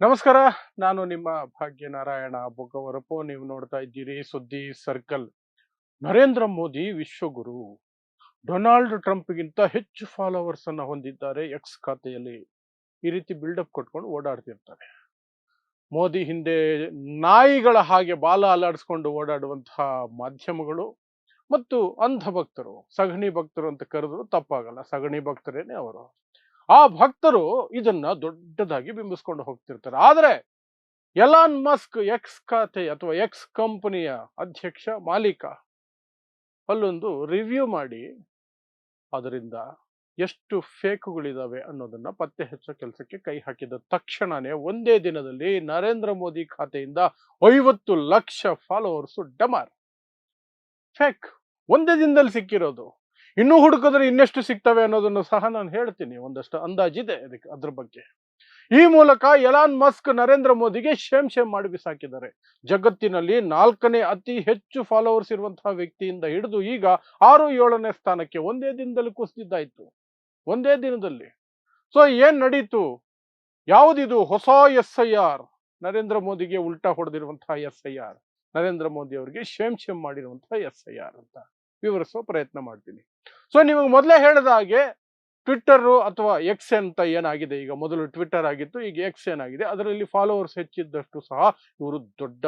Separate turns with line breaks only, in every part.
ನಮಸ್ಕಾರ, ನಾನು ನಿಮ್ಮ ಭಾಗ್ಯನಾರಾಯಣ ಬೊಗ್ಗವರಪು ನೀವು ನೋಡ್ತಾ ಇದ್ದೀರಿ ಸುದ್ದಿ ಸರ್ಕಲ್. ನರೇಂದ್ರ ಮೋದಿ ವಿಶ್ವಗುರು. ಡೊನಾಲ್ಡ್ ಟ್ರಂಪ್ಗಿಂತ ಹೆಚ್ಚು ಫಾಲೋವರ್ಸ್ ಅನ್ನ ಹೊಂದಿದ್ದಾರೆ ಎಕ್ಸ್ ಖಾತೆಯಲ್ಲಿ. ಈ ರೀತಿ ಬಿಲ್ಡಪ್ ಕೊಟ್ಕೊಂಡು ಓಡಾಡ್ತಿರ್ತಾರೆ. ಮೋದಿ ಹಿಂದೆ ನಾಯಿಗಳ ಹಾಗೆ ಬಾಲ ಅಲಾಡಿಸ್ಕೊಂಡು ಓಡಾಡುವಂತಹ ಮಾಧ್ಯಮಗಳು ಮತ್ತು ಅಂಧ ಭಕ್ತರು ಸಗಣಿ ಭಕ್ತರು ಅಂತ ಕರೆದ್ರು ತಪ್ಪಾಗಲ್ಲ. ಸಗಣಿ ಭಕ್ತರೇನೆ ಅವರು. ಆ ಭಕ್ತರು ಇದನ್ನ ದೊಡ್ಡದಾಗಿ ಬಿಂಬಿಸ್ಕೊಂಡು ಹೋಗ್ತಿರ್ತಾರೆ. ಆದರೆ ಎಲಾನ್ ಮಸ್ಕ್ ಎಕ್ಸ್ ಖಾತೆ ಅಥವಾ ಎಕ್ಸ್ ಕಂಪನಿಯ ಅಧ್ಯಕ್ಷ ಮಾಲೀಕ ಅಲ್ಲೊಂದು ರಿವ್ಯೂ ಮಾಡಿ ಅದರಿಂದ ಎಷ್ಟು ಫೇಕುಗಳಿದಾವೆ ಅನ್ನೋದನ್ನ ಪತ್ತೆ ಹಚ್ಚೋ ಕೆಲಸಕ್ಕೆ ಕೈ ಹಾಕಿದ ತಕ್ಷಣನೇ ಒಂದೇ ದಿನದಲ್ಲಿ ನರೇಂದ್ರ ಮೋದಿ ಖಾತೆಯಿಂದ ಐವತ್ತು ಲಕ್ಷ ಫಾಲೋವರ್ಸ್ ಡಮಾರ್. ಫೇಕ್ ಒಂದೇ ದಿನದಲ್ಲಿ ಸಿಕ್ಕಿರೋದು. ಇನ್ನೂ ಹುಡುಕಿದ್ರೆ ಇನ್ನೆಷ್ಟು ಸಿಗ್ತವೆ ಅನ್ನೋದನ್ನು ಸಹ ನಾನು ಹೇಳ್ತೀನಿ. ಒಂದಷ್ಟು ಅಂದಾಜಿದೆ ಅದಕ್ಕೆ ಅದ್ರ ಬಗ್ಗೆ. ಈ ಮೂಲಕ ಎಲಾನ್ ಮಸ್ಕ್ ನರೇಂದ್ರ ಮೋದಿಗೆ ಶೇಮ್ ಶೇಮ್ ಮಾಡಿ ಬಿಸಾಕಿದ್ದಾರೆ. ಜಗತ್ತಿನಲ್ಲಿ ನಾಲ್ಕನೇ ಅತಿ ಹೆಚ್ಚು ಫಾಲೋವರ್ಸ್ ಇರುವಂತಹ ವ್ಯಕ್ತಿಯಿಂದ ಹಿಡಿದು ಈಗ ಆರು ಏಳನೇ ಸ್ಥಾನಕ್ಕೆ ಒಂದೇ ದಿನದಲ್ಲಿ ಕುಸಿದಿದ್ದಾಯ್ತು. ಒಂದೇ ದಿನದಲ್ಲಿ. ಸೊ ಏನ್ ನಡೀತು? ಯಾವುದಿದು? ಹೊಸ ಎಸ್ ಐ ಆರ್. ನರೇಂದ್ರ ಮೋದಿಗೆ ಉಲ್ಟಾ ಹೊಡೆದಿರುವಂತಹ S I R. Narendra Modi ಅವರಿಗೆ ಶೇಮ್ ಶೇಮ್ ಮಾಡಿರುವಂತಹ ಎಸ್ ಐ ಆರ್ ಅಂತ. ವಿವರಿಸುವ ಪ್ರಯತ್ನ ಮಾಡ್ತೀನಿ. ಸೊ ನಿಮಗೆ ಮೊದಲೇ ಹೇಳಿದ ಹಾಗೆ ಟ್ವಿಟ್ಟರು ಅಥವಾ ಎಕ್ಸ್ ಅಂತ ಏನಾಗಿದೆ? ಈಗ ಮೊದಲು ಟ್ವಿಟ್ಟರ್ ಆಗಿತ್ತು, ಈಗ ಎಕ್ಸ್ ಏನಾಗಿದೆ? ಅದರಲ್ಲಿ ಫಾಲೋವರ್ಸ್ ಹೆಚ್ಚಿದ್ದಷ್ಟು ಸಹ ಇವರು ದೊಡ್ಡ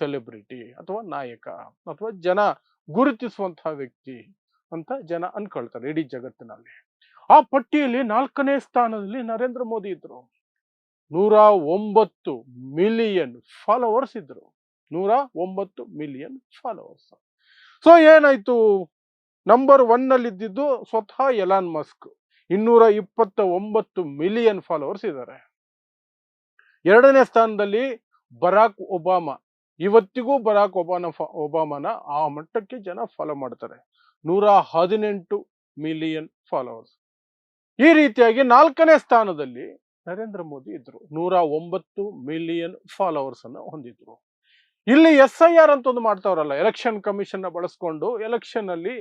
ಸೆಲೆಬ್ರಿಟಿ ಅಥವಾ ನಾಯಕ ಅಥವಾ ಜನ ಗುರುತಿಸುವಂತಹ ವ್ಯಕ್ತಿ ಅಂತ ಜನ ಅನ್ಕೊಳ್ತಾರೆ ಇಡೀ ಜಗತ್ತಿನಲ್ಲಿ. ಆ ಪಟ್ಟಿಯಲ್ಲಿ ನಾಲ್ಕನೇ ಸ್ಥಾನದಲ್ಲಿ ನರೇಂದ್ರ ಮೋದಿ ಇದ್ರು. ನೂರ ಒಂಬತ್ತು ಮಿಲಿಯನ್ ಫಾಲೋವರ್ಸ್ ಇದ್ರು. ನೂರ ಒಂಬತ್ತು ಮಿಲಿಯನ್ ಫಾಲೋವರ್ಸ್ ಸೊ ಏನಾಯ್ತು? ನಂಬರ್ ಒನ್ ಅಲ್ಲಿ ಇದ್ದಿದ್ದು ಸ್ವತಃ ಎಲಾನ್ ಮಸ್ಕ್ ಇನ್ನೂರ ಇಪ್ಪತ್ತ ಒಂಬತ್ತು ಮಿಲಿಯನ್ ಫಾಲೋವರ್ಸ್ ಇದ್ದಾರೆ. ಎರಡನೇ ಸ್ಥಾನದಲ್ಲಿ ಬರಾಕ್ ಒಬಾಮಾ ಇವತ್ತಿಗೂ ಬರಾಕ್ ಒಬಾನ ಒಬಾಮಾನ ಆ ಮಟ್ಟಕ್ಕೆ ಜನ ಫಾಲೋ ಮಾಡ್ತಾರೆ. ನೂರ ಹದಿನೆಂಟು ಮಿಲಿಯನ್ ಫಾಲೋವರ್ಸ್ ಈ ರೀತಿಯಾಗಿ ನಾಲ್ಕನೇ ಸ್ಥಾನದಲ್ಲಿ ನರೇಂದ್ರ ಮೋದಿ ಇದ್ರು. ನೂರ ಒಂಬತ್ತು ಮಿಲಿಯನ್ ಫಾಲೋವರ್ಸ್ ಅನ್ನು ಹೊಂದಿದ್ರು. ಇಲ್ಲಿ ಎಸ್ ಐ ಆರ್ ಅಂತ ಒಂದು ಮಾಡ್ತಾವ್ರಲ್ಲ, ಎಲೆಕ್ಷನ್ ಕಮಿಷನ್ ಬಳಸ್ಕೊಂಡು ಎಲೆಕ್ಷನ್ ಅಲ್ಲಿ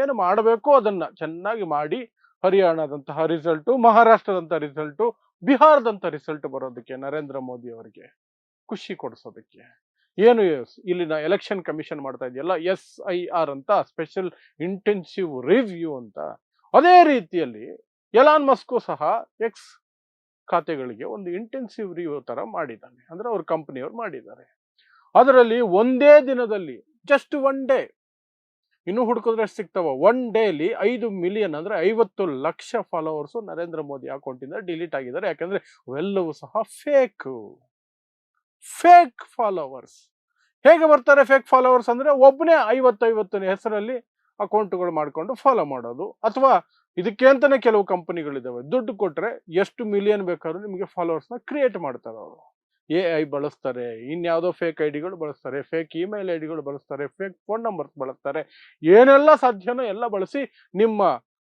ಏನು ಮಾಡಬೇಕೋ ಅದನ್ನ ಚೆನ್ನಾಗಿ ಮಾಡಿ ಹರಿಯಾಣದಂತಹ ರಿಸಲ್ಟು, ಮಹಾರಾಷ್ಟ್ರದಂತ ರಿಸಲ್ಟು, ಬಿಹಾರದಂತ ರಿಸಲ್ಟ್ ಬರೋದಕ್ಕೆ ನರೇಂದ್ರ ಮೋದಿ ಅವರಿಗೆ ಖುಷಿ ಕೊಡಿಸೋದಕ್ಕೆ. ಏನು ಇಲ್ಲಿನ ಎಲೆಕ್ಷನ್ ಕಮಿಷನ್ ಮಾಡ್ತಾ ಇದೆಯಲ್ಲ ಎಸ್ ಐ ಆರ್ ಅಂತ ಸ್ಪೆಷಲ್ ಇಂಟೆನ್ಸಿವ್ ರಿವ್ಯೂ ಅಂತ. ಅದೇ ರೀತಿಯಲ್ಲಿ ಎಲಾನ್ ಮಸ್ಕು ಸಹ ಎಕ್ಸ್ ಖಾತೆಗಳಿಗೆ ಒಂದು ಇಂಟೆನ್ಸಿವ್ ರಿವ್ಯೂ ತರ ಮಾಡಿದ್ದಾನೆ. ಅಂದ್ರೆ ಅವ್ರ ಕಂಪನಿಯವರು ಮಾಡಿದ್ದಾರೆ. ಅದರಲ್ಲಿ ಒಂದೇ ದಿನದಲ್ಲಿ ಜಸ್ಟ್ ಒನ್ ಡೇ ಇನ್ನು ಹುಡುಕಿದ್ರೆ ಸಿಗ್ತಾವ? ಒನ್ ಡೇಲಿ ಐದು ಮಿಲಿಯನ್ ಅಂದ್ರೆ ಐವತ್ತು ಲಕ್ಷ ಫಾಲೋವರ್ಸ್ ನರೇಂದ್ರ ಮೋದಿ ಅಕೌಂಟಿಂದ ಡಿಲೀಟ್ ಆಗಿದ್ದಾರೆ. ಯಾಕಂದ್ರೆ ಅವೆಲ್ಲವೂ ಸಹ ಫೇಕ್ ಫೇಕ್ ಫಾಲೋವರ್ಸ್ ಹೇಗೆ ಬರ್ತಾರೆ ಫೇಕ್ ಫಾಲೋವರ್ಸ್ ಅಂದ್ರೆ ಒಬ್ಬನೇ ಐವತ್ತೈವತ್ತನೇ ಹೆಸರಲ್ಲಿ ಅಕೌಂಟ್ಗಳು ಮಾಡಿಕೊಂಡು ಫಾಲೋ ಮಾಡೋದು. ಅಥವಾ ಇದಕ್ಕೆ ಅಂತಾನೆ ಕೆಲವು ಕಂಪನಿಗಳಿದಾವೆ ದುಡ್ಡು ಕೊಟ್ರೆ ಎಷ್ಟು ಮಿಲಿಯನ್ ಬೇಕಾದ್ರೂ ನಿಮಗೆ ಫಾಲೋವರ್ಸ್ನ ಕ್ರಿಯೇಟ್ ಮಾಡ್ತಾರೆ ಅವರು. ಎ ಐ ಬಳಸ್ತಾರೆ, ಇನ್ಯಾವುದೋ ಫೇಕ್ ಐ ಡಿಗಳು ಬಳಸ್ತಾರೆ ಫೇಕ್ ಇಮೇಲ್ ಐ ಡಿಗಳು ಬಳಸ್ತಾರೆ ಫೇಕ್ ಫೋನ್ ನಂಬರ್ಸ್ ಬಳಸ್ತಾರೆ, ಏನೆಲ್ಲ ಸಾಧ್ಯನೋ ಎಲ್ಲ ಬಳಸಿ ನಿಮ್ಮ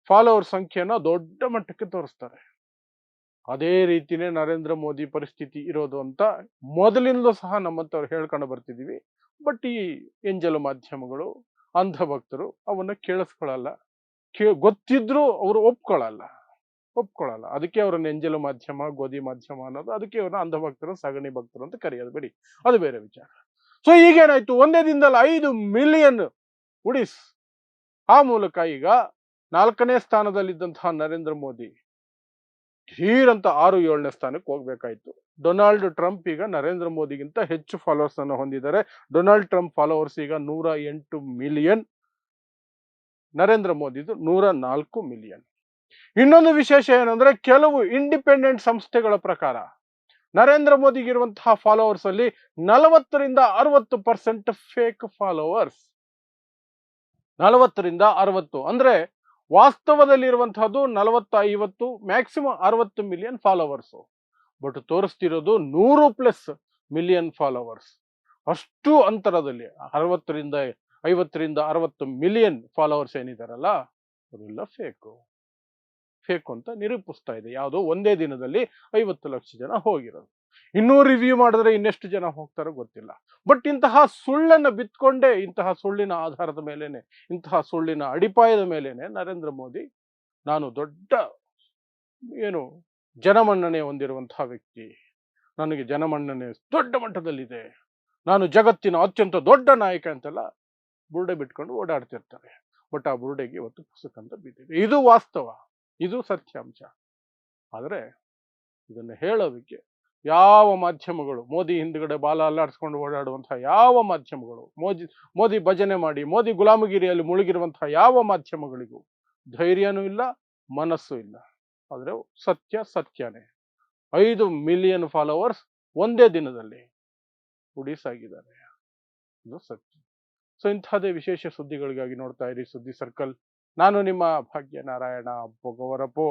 ಫಾಲೋವರ್ ಸಂಖ್ಯೆನ ದೊಡ್ಡ ಮಟ್ಟಕ್ಕೆ ತೋರಿಸ್ತಾರೆ. ಅದೇ ರೀತಿನೇ ನರೇಂದ್ರ ಮೋದಿ ಪರಿಸ್ಥಿತಿ ಇರೋದು ಅಂತ ಮೊದಲಿಂದಲೂ ಸಹ ನಮ್ಮಂಥವ್ರು ಹೇಳ್ಕೊಂಡು ಬರ್ತಿದೀವಿ ಬಟ್ ಈ ಎಂಜಲು ಮಾಧ್ಯಮಗಳು ಅಂಧ ಭಕ್ತರು ಅವನ್ನ ಕೇಳಿಸ್ಕೊಳ್ಳಲ್ಲ ಕೇ, ಗೊತ್ತಿದ್ರು ಅವರು ಒಪ್ಕೊಳ್ಳಲ್ಲ ಒಪ್ಕೊಳ್ಳಲ್ಲ. ಅದಕ್ಕೆ ಅವರ ನೆಂಜಲು ಮಾಧ್ಯಮ, ಗೋಧಿ ಮಾಧ್ಯಮ ಅನ್ನೋದು ಅದಕ್ಕೆ ಅವ್ರನ್ನ ಅಂಧ ಭಕ್ತರು ಸಗಣಿ ಭಕ್ತರು ಅಂತ ಕರೆಯೋದು ಬಿಡಿ. ಅದು ಬೇರೆ ವಿಚಾರ. ಸೊ ಈಗೇನಾಯ್ತು? ಒಂದೇ ದಿನದಲ್ಲಿ ಐದು ಮಿಲಿಯನ್ ಉಡಿಸ್. ಆ ಮೂಲಕ ಈಗ ನಾಲ್ಕನೇ ಸ್ಥಾನದಲ್ಲಿದ್ದಂತಹ ನರೇಂದ್ರ ಮೋದಿ ಧೀರಂತ ಆರು ಏಳನೇ ಸ್ಥಾನಕ್ಕೆ ಹೋಗ್ಬೇಕಾಯ್ತು. ಡೊನಾಲ್ಡ್ ಟ್ರಂಪ್ ಈಗ ನರೇಂದ್ರ ಮೋದಿಗಿಂತ ಹೆಚ್ಚು ಫಾಲೋವರ್ಸ್ ಅನ್ನು ಹೊಂದಿದ್ದಾರೆ. ಡೊನಾಲ್ಡ್ ಟ್ರಂಪ್ ಫಾಲೋವರ್ಸ್ ಈಗ ನೂರ ಎಂಟು ಮಿಲಿಯನ್ ನರೇಂದ್ರ ಮೋದಿದು ನೂರ ನಾಲ್ಕು ಮಿಲಿಯನ್ ಇನ್ನೊಂದು ವಿಶೇಷ ಏನಂದ್ರೆ ಕೆಲವು ಇಂಡಿಪೆಂಡೆಂಟ್ ಸಂಸ್ಥೆಗಳ ಪ್ರಕಾರ ನರೇಂದ್ರ ಮೋದಿಗಿರುವಂತಹ ಫಾಲೋವರ್ಸ್ ಅಲ್ಲಿ ನಲವತ್ತರಿಂದ ಅರವತ್ತು ಪರ್ಸೆಂಟ್ ಫೇಕ್ ಫಾಲೋವರ್ಸ್ ನಲವತ್ತರಿಂದ ಅರವತ್ತು ಅಂದ್ರೆ ವಾಸ್ತವದಲ್ಲಿರುವಂತಹದ್ದು ನಲವತ್ತು ಐವತ್ತು ಮ್ಯಾಕ್ಸಿಮಮ್ ಅರವತ್ತು ಮಿಲಿಯನ್ ಫಾಲೋವರ್ಸ್ ಬಟ್ ತೋರಿಸ್ತಿರೋದು ನೂರು ಪ್ಲಸ್ ಮಿಲಿಯನ್ ಫಾಲೋವರ್ಸ್ ಅಷ್ಟು ಅಂತರದಲ್ಲಿ ಅರವತ್ತರಿಂದ ಐವತ್ತರಿಂದ ಅರವತ್ತು ಮಿಲಿಯನ್ ಫಾಲೋವರ್ಸ್ ಏನಿದಾರಲ್ಲ, ಅದೆಲ್ಲ ಫೇಕು ಫೇಕ್ ಅಂತ ನಿರೂಪಿಸ್ತಾ ಇದೆ. ಯಾವುದೋ ಒಂದೇ ದಿನದಲ್ಲಿ ಐವತ್ತು ಲಕ್ಷ ಜನ ಹೋಗಿರೋದು. ಇನ್ನೂ ರಿವ್ಯೂ ಮಾಡಿದ್ರೆ ಇನ್ನೆಷ್ಟು ಜನ ಹೋಗ್ತಾರೋ ಗೊತ್ತಿಲ್ಲ. ಬಟ್ ಇಂತಹ ಸುಳ್ಳನ್ನು ಬಿತ್ಕೊಂಡೇ, ಇಂತಹ ಸುಳ್ಳಿನ ಆಧಾರದ ಮೇಲೇನೆ, ಇಂತಹ ಸುಳ್ಳಿನ ಅಡಿಪಾಯದ ಮೇಲೇನೆ ನರೇಂದ್ರ ಮೋದಿ ನಾನು ದೊಡ್ಡ ಏನು ಜನಮನ್ನಣೆ ಹೊಂದಿರುವಂತಹ ವ್ಯಕ್ತಿ. ನನಗೆ ಜನಮನ್ನಣೆ ದೊಡ್ಡ ಮಟ್ಟದಲ್ಲಿದೆ. ನಾನು ಜಗತ್ತಿನ ಅತ್ಯಂತ ದೊಡ್ಡ ನಾಯಕ ಅಂತೆಲ್ಲ, ಬುರುಡೆ ಬಿಟ್ಕೊಂಡು ಓಡಾಡ್ತಿರ್ತಾರೆ. ಬಟ್ ಆ ಬುರುಡೆಗೆ ಇವತ್ತು ಪುಸ್ತಕ ಅಂತ ಬಿದ್ದಿದೆ. ಇದು ವಾಸ್ತವ. ಇದು ಸತ್ಯಾಂಶ ಆದರೆ ಇದನ್ನು ಹೇಳೋದಕ್ಕೆ ಯಾವ ಮಾಧ್ಯಮಗಳು, ಮೋದಿ ಹಿಂದ್ಗಡೆ ಬಾಲ ಅಲ್ಲಾಡಿಸ್ಕೊಂಡು ಓಡಾಡುವಂತಹ ಯಾವ ಮಾಧ್ಯಮಗಳು, ಮೋದಿ ಮೋದಿ ಭಜನೆ ಮಾಡಿ, ಮೋದಿ ಗುಲಾಮಗಿರಿಯಲ್ಲಿ ಮುಳುಗಿರುವಂತಹ ಯಾವ ಮಾಧ್ಯಮಗಳಿಗೂ ಧೈರ್ಯನೂ ಇಲ್ಲ, ಮನಸ್ಸು ಇಲ್ಲ. ಆದರೆ ಸತ್ಯ ಸತ್ಯನೇ. ಐದು ಮಿಲಿಯನ್ ಫಾಲೋವರ್ಸ್ ಒಂದೇ ದಿನದಲ್ಲಿ ಉಡಿಸಾಗಿದ್ದಾರೆ ಇದು ಸತ್ಯ. ಸೊ ಇಂಥದ್ದೇ ವಿಶೇಷ ಸುದ್ದಿಗಳಿಗಾಗಿ ನೋಡ್ತಾ ಇರಿ ಸುದ್ದಿ ಸರ್ಕಲ್. ನಾನು ನಿಮ್ಮ ಭಾಗ್ಯನಾರಾಯಣ ಬೊಗವರಪು